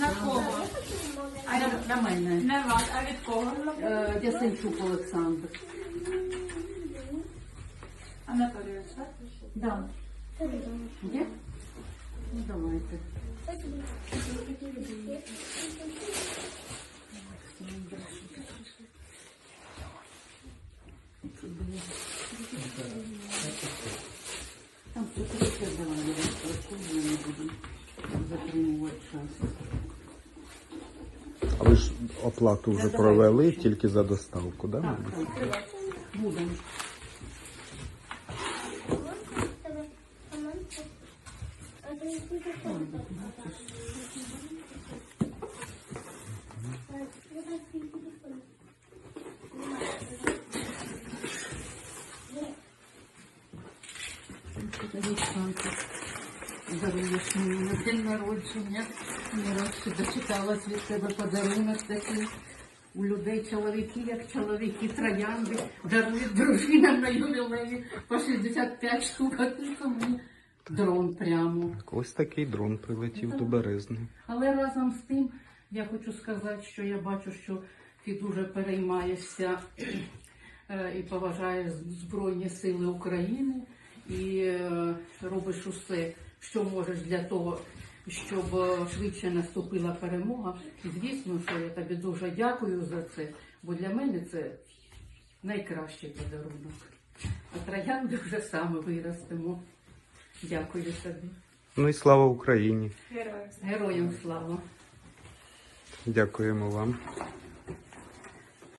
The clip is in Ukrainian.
На кого? А На, від- на мене. Не вас, а від кого? Е, Ясенчук Олександр. Анатолійович, так? Да. Є? Ну, давайте. Там секретар давай, я вас не буду затримувати час. А ви ж оплату вже провели тільки за доставку, да? Так, мабуть? Будемо. Олександр, даруєш мені на день народження. Не раз ще дочекалась від тебе подарунок такий. У людей чоловіки, як чоловіки, троянди, дарують дружинам на ювілеї по 65 штук, а ти мені дрон прямо. Так, Ось такий дрон прилетів до Березни. Але разом з тим я хочу сказати, що я бачу, що ти дуже переймаєшся е, і поважаєш Збройні Сили України і е, робиш усе, що можеш для того, щоб е, швидше наступила перемога. І звісно, що я тобі дуже дякую за це, бо для мене це найкращий подарунок. А троянди вже саме виростемо. Дякую тобі. Ну і слава Україні! Героям. Героям слава! Дякуємо вам.